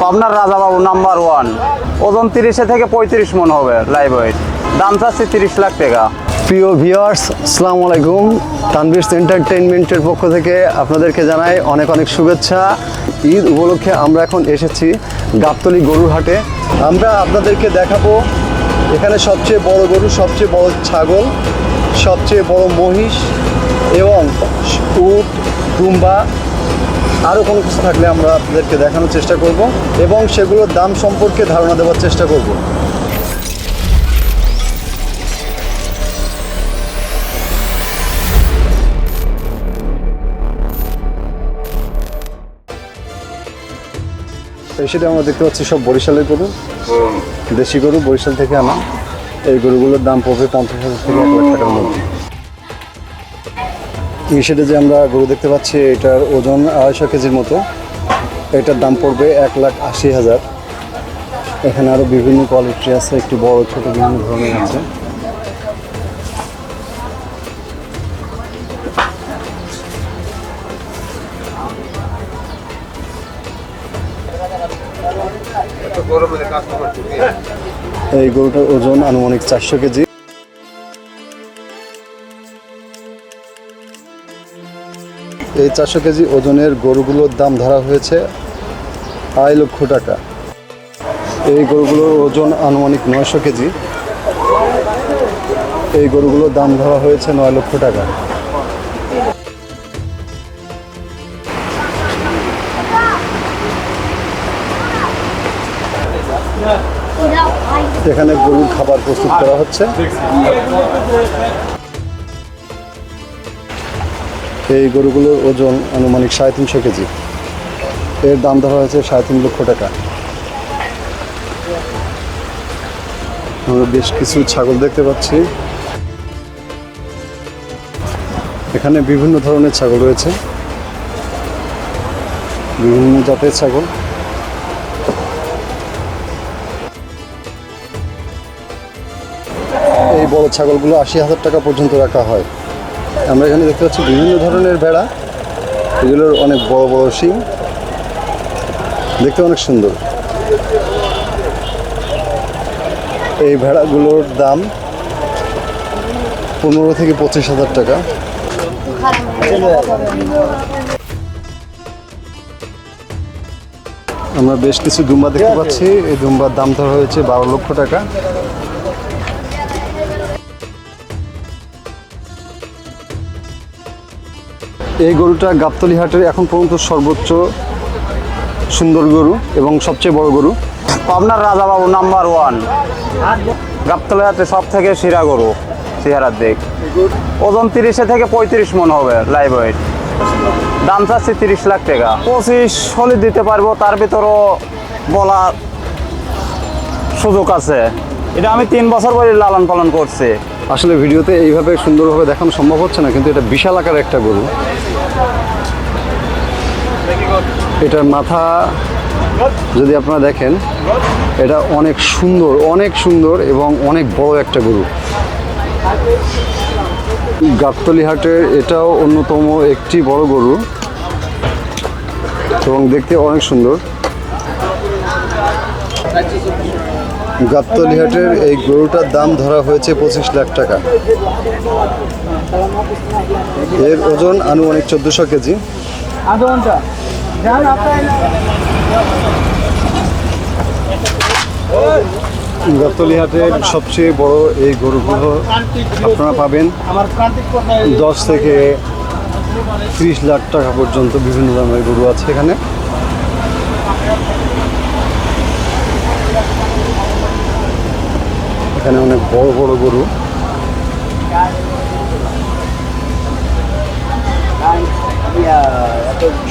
পাবনার Rajababu number one ওজন তিরিশে থেকে পঁয়ত্রিশ মন হবে লাইভ ওয়েট দাম চাচ্ছি তিরিশ লাখ টাকা। প্রিয় ভিউয়ার্স আসসালামু আলাইকুম। তানবিরস এন্টারটেইনমেন্টের পক্ষ থেকে আপনাদেরকে জানাই অনেক অনেক শুভেচ্ছা। ঈদ উপলক্ষে আমরা এখন এসেছি গাবতলি গরুর হাটে আমরা আপনাদেরকে দেখাবো এখানে সবচেয়ে বড় গরু, সবচেয়ে বড় ছাগল, সবচেয়ে বড় মহিষ এবং উট দুম্বা আরও কোনো কিছু থাকলে আমরা আপনাদেরকে দেখানোর চেষ্টা করব এবং সেগুলোর দাম সম্পর্কে ধারণা দেওয়ার চেষ্টা করব। এই সেটা আমরা দেখতে পাচ্ছি সব বরিশালের গরু। দেশি গরু বরিশাল থেকে আনা। এই গরুগুলোর দাম পড়বে পঞ্চাশ হাজার থেকে এক লাখ টাকার মধ্যে। এই সেটে যে আমরা গরু দেখতে পাচ্ছি, এটার ওজন আড়াইশো কেজির মতো। এটার দাম পড়বে এক লাখ আশি হাজার। এখানে আরও বিভিন্ন কোয়ালিটি আছে, একটু বড়, ছোট বিভিন্ন ধরনের আছে। এই গরুটার ওজন আনুমানিক চারশো কেজি। এই চারশো কেজি ওজনের গরুগুলোর দাম ধরা হয়েছে আড়াই লক্ষ টাকা। এই গরুগুলোর ওজন আনুমানিক নয়শো কেজি। এই গরুগুলোর দাম ধরা হয়েছে নয় লক্ষ টাকা। এখানে গরুর খাবার প্রস্তুত করা হচ্ছে। এই গরুগুলোর ওজন আনুমানিক সাড়ে তিনশো কেজি। এর দাম ধরা হয়েছে সাড়ে তিন লক্ষ টাকা। আমরা বেশ কিছু ছাগল দেখতে পাচ্ছি। এখানে বিভিন্ন ধরনের ছাগল রয়েছে। বিভিন্ন জাতের ছাগল। এই বড় ছাগলগুলো আশি হাজার টাকা পর্যন্ত রাখা হয়। আমরা এখানে দেখতে পাচ্ছি বিভিন্ন ধরনের ভেড়া। এগুলোর অনেক বড় বড় শিং। দেখতে অনেক সুন্দর। এই ভেড়াগুলোর দাম পনেরো থেকে পঁচিশ হাজার টাকা। আমরা বেশ কিছু দুম্বা দেখতে পাচ্ছি। এই দুম্বার দাম ধরা হয়েছে বারো লক্ষ টাকা। এই গরুটা গাবতলি হাটের এখন পর্যন্ত সর্বোচ্চ সুন্দর গরু এবং সবচেয়ে বড় গরু। পাবনার রাজাবাবু নাম্বার ওয়ান। গাবতলাতে সব থেকে সেরা গরু চেহারার দিক ওজন তিরিশে থেকে পঁয়ত্রিশ মন হবে লাইভ ওয়েট দাম চাচ্ছি তিরিশ লাখ টাকা। পঁচিশ হলে দিতে পারব, তার ভিতরও বলা সুযোগ আছে। এটা আমি তিন বছর ধরে লালন পালন করছি। আসলে ভিডিওতে এইভাবে সুন্দরভাবে দেখানো সম্ভব হচ্ছে না, কিন্তু এটা বিশাল আকার একটা গরু। এটার মাথা যদি আপনারা দেখেন, এটা অনেক সুন্দর অনেক সুন্দর এবং অনেক বড় একটা গরু। গাবতলি হাটের এটাও অন্যতম একটি বড় গরু এবং দেখতে অনেক সুন্দর। গাবতলি হাটের এই গরুটার দাম ধরা হয়েছে পঁচিশ লাখ টাকা। এর ওজন আনুমানিক চোদ্দোশো কেজি। গাবতলি হাটের সবচেয়ে বড় এই গরুগুলো আপনারা পাবেন দশ থেকে ত্রিশ লাখ টাকা পর্যন্ত বিভিন্ন দামের গরু আছে এখানে। এখানে অনেক বড় বড় গরু।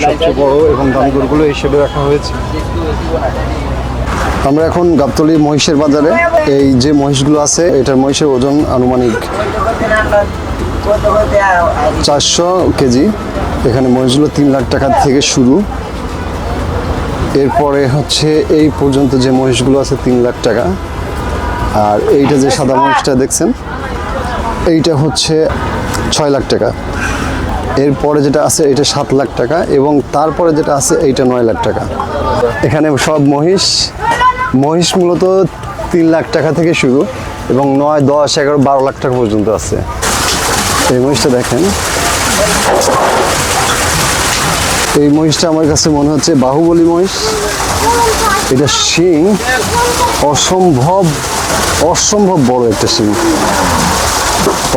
সবচেয়ে বড় এবং দামি গরুগুলো হিসেবে রাখা হয়েছে। আমরা এখন গাবতলি মহিষের বাজারে। এই যে মহিষগুলো আছে, এটার মহিষের ওজন আনুমানিক চারশো কেজি। এখানে মহিষগুলো তিন লাখ টাকা থেকে শুরু। এরপরে হচ্ছে এই পর্যন্ত যে মহিষগুলো আছে, তিন লাখ টাকা। আর এইটা যে সাদা মহিষটা দেখছেন এইটা হচ্ছে ছয় লাখ টাকা। এরপরে যেটা আছে এটা সাত লাখ টাকা এবং তারপরে যেটা আছে এইটা নয় লাখ টাকা। এখানে সব মহিষ মহিষ মূলত তিন লাখ টাকা থেকে শুরু এবং নয় দশ এগারো বারো লাখ টাকা পর্যন্ত আছে। এই মহিষটা দেখেন। এই মহিষটা আমার কাছে মনে হচ্ছে বাহুবলী মহিষ। এটা শিং। অসম্ভব অসম্ভব বড় একটা সিং।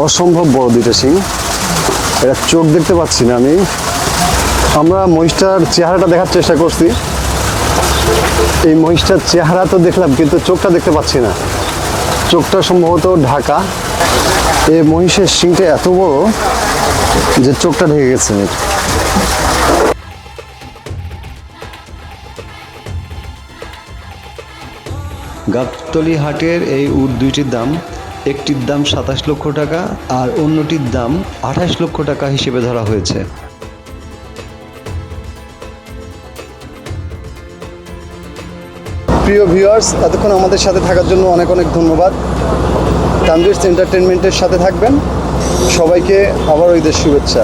অসম্ভব বড় দুইটা সিং। এটা চোখ দেখতে পাচ্ছি না আমি। আমরা মহিষটার চেহারাটা দেখার চেষ্টা করছি। এই মহিষটার চেহারা তো দেখলাম, কিন্তু চোখটা দেখতে পাচ্ছি না। চোখটা সম্ভবত ঢাকা। এই মহিষের সিংটা এত বড় যে চোখটা ঢেকে গেছে। গাবতলি হাটের এই উট দুইটির দাম, একটির দাম সাতাশ লক্ষ টাকা আর অন্যটির দাম আঠাশ লক্ষ টাকা হিসেবে ধরা হয়েছে। প্রিয় ভিউয়ার্স, এতক্ষণ আমাদের সাথে থাকার জন্য অনেক অনেক ধন্যবাদ। তানভিরস এন্টারটেনমেন্টের সাথে থাকবেন। সবাইকে আবার ঈদের শুভেচ্ছা।